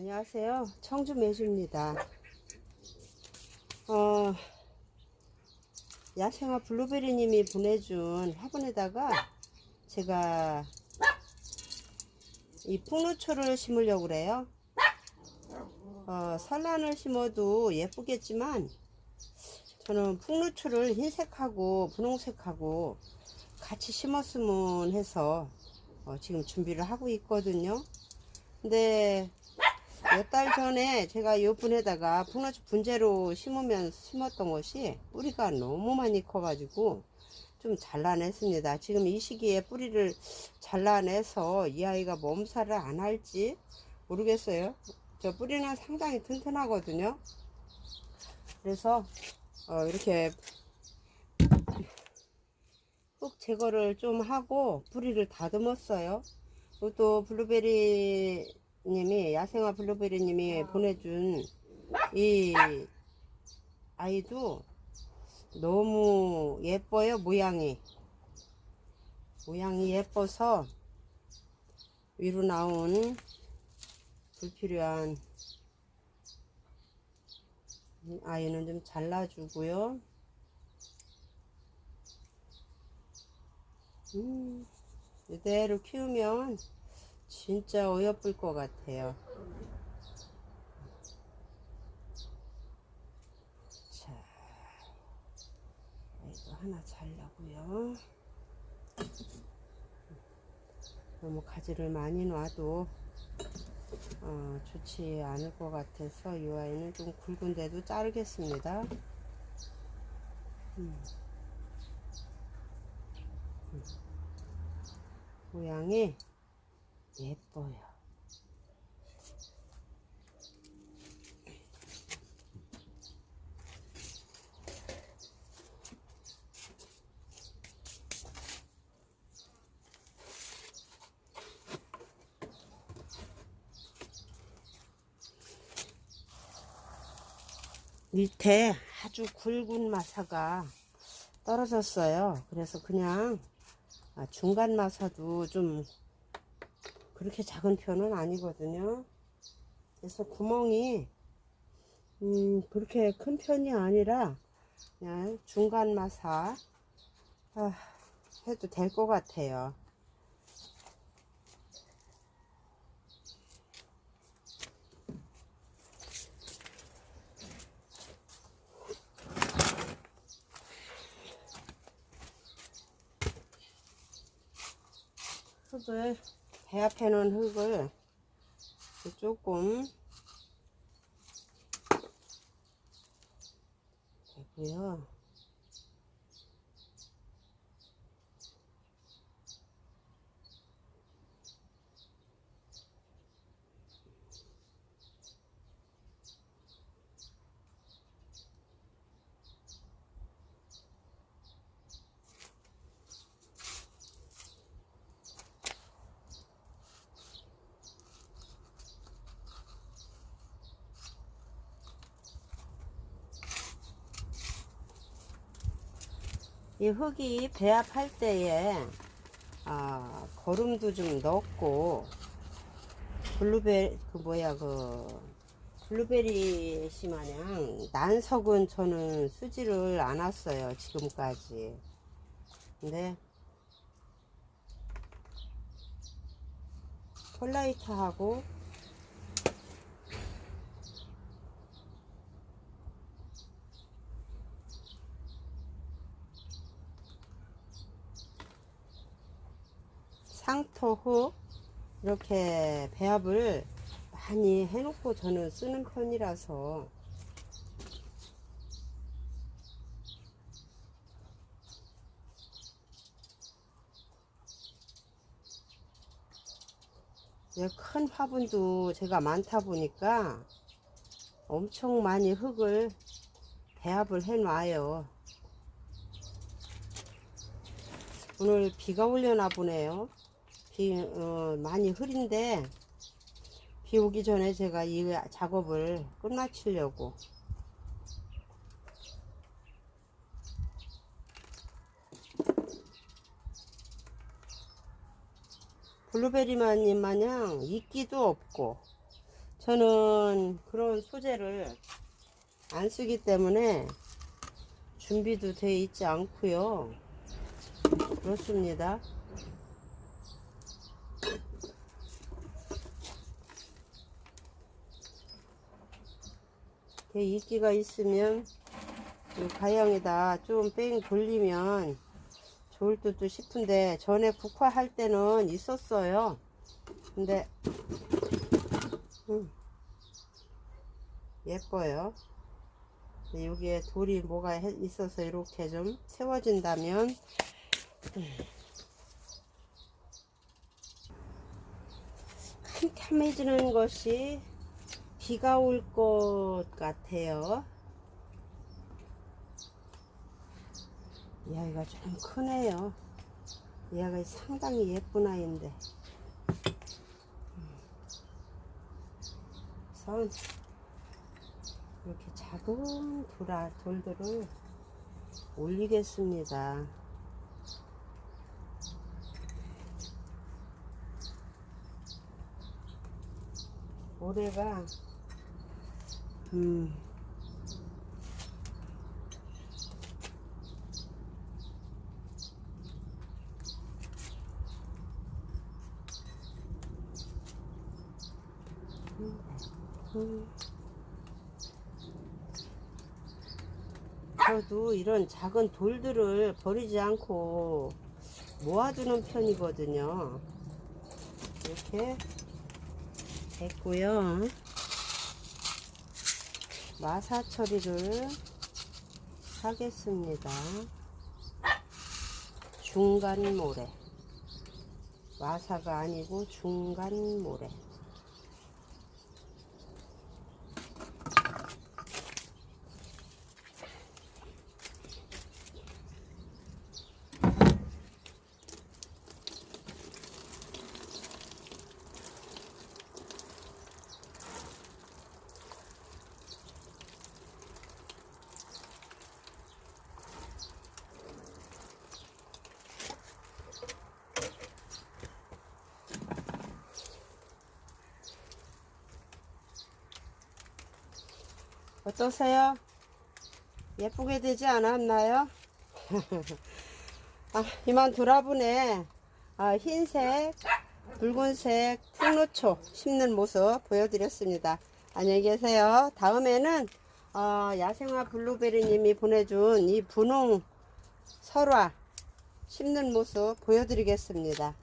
안녕하세요. 청주 매주입니다. 어, 야생화 블루베리님이 보내준 화분에다가 제가 이 풍루초를 심으려고 그래요. 어, 설란을 심어도 예쁘겠지만 저는 풍루초를 흰색하고 분홍색하고 같이 심었으면 해서 어, 지금 준비를 하고 있거든요. 근데 몇 달 전에 제가 이 분에다가 풍나초 분재로 심으면 심었던 것이 뿌리가 너무 많이 커가지고 좀 잘라냈습니다. 지금 이 시기에 뿌리를 잘라내서 이 아이가 몸살을 안 할지 모르겠어요. 저 뿌리는 상당히 튼튼하거든요. 그래서 어, 이렇게 흙 제거를 좀 하고 뿌리를 다듬었어요. 또 블루베리 님이 야생화 블루베리 님이 보내준 이 아이도 너무 예뻐요 모양이. 모양이 예뻐서 위로 나온 불필요한 아이는 좀 잘라주고요. 음, 이대로 키우면 진짜 어여쁠 것 같아요. 자, 이거 하나 잘라고요. 너무 가지를 많이 놔도 어, 좋지 않을 것 같아서 이 아이는 좀 굵은데도 자르겠습니다. 음. 음. 모양이 예뻐요. 밑에 아주 굵은 마사가 떨어졌어요. 그래서 그냥 아, 중간 마사도 좀 그렇게 작은 편은 아니거든요. 그래서 구멍이 음, 그렇게 큰 편이 아니라 그냥 중간 마사 아, 해도 될 것 같아요. 흙을 배 앞에 놓은 흙을 조금 되고요. 이 흙이 배합할 때에 아, 거름도 좀 넣고 블루베리 그 뭐야 그 블루베리 씨 마냥 난석은 저는 쓰지를 않았어요 지금까지. 근데 폴라이트하고 상 토후 이렇게 배합을 많이 해놓고 저는 쓰는 편이라서 이큰 화분도 제가 많다 보니까 엄청 많이 흙을 배합을 해 놔요. 오늘 비가 올려나 보네요. 비 어, 많이 흐린데 비 오기 전에 제가 이 작업을 끝마치려고 블루베리마님 마냥 이끼도 없고 저는 그런 소재를 안 쓰기 때문에 준비도 돼 있지 않고요. 그렇습니다. 게 이끼가 있으면 이 가양에다 좀 뺑 돌리면 좋을 듯도 싶은데 전에 국화할 때는 있었어요. 근데 음, 예뻐요. 여기에 돌이 뭐가 해- 있어서 이렇게 좀 세워진다면 음. 캄캄해지는 것이 비가 올 것 같아요. 이 아이가 좀 크네요. 이 아이가 상당히 예쁜 아이인데. 우선 이렇게 작은 돌아, 돌들을 올리겠습니다. 올해가 음 음. 저도 이런 작은 돌들을 버리지 않고 모아두는 편이거든요. 이렇게 됐고요. 마사 처리를 하겠습니다. 중간 모래. 마사가 아니고 중간 모래. 어떠세요? 예쁘게 되지 않았나요? 아, 이만 돌아보네. 아, 흰색, 붉은색 풍노초 심는 모습 보여드렸습니다. 안녕히 계세요. 다음에는 어, 야생화 블루베리님이 보내준 이 분홍 설화 심는 모습 보여드리겠습니다.